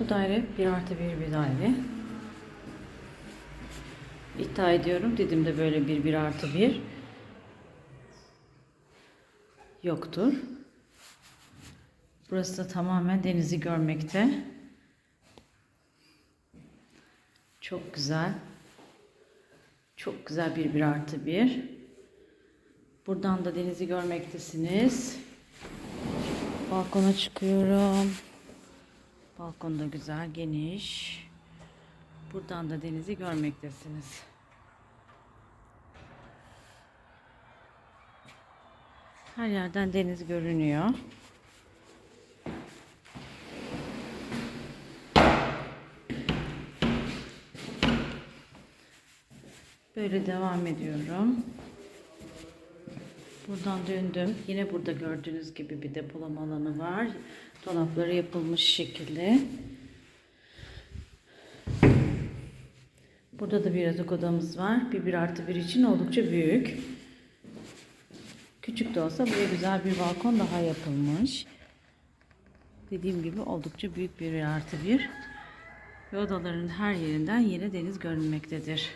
Bu daire 1 artı 1 bir daire. İddia ediyorum Didim'de böyle bir 1 artı 1 yoktur. Burası da tamamen denizi görmekte. Çok güzel. Çok güzel bir 1 artı 1. Buradan da denizi görmektesiniz. Balkona çıkıyorum. Balkon da güzel, geniş. Buradan da denizi görmektesiniz. Her yerden deniz görünüyor. Böyle devam ediyorum. Buradan döndüm. Yine burada gördüğünüz gibi bir depolama alanı var. Dolapları yapılmış şekilde. Burada da bir yatak odamız var. Bir 1 artı 1 için oldukça büyük. Küçük de olsa buraya güzel bir balkon daha yapılmış. Dediğim gibi oldukça büyük bir 1 artı 1. Ve odaların her yerinden yine deniz görünmektedir.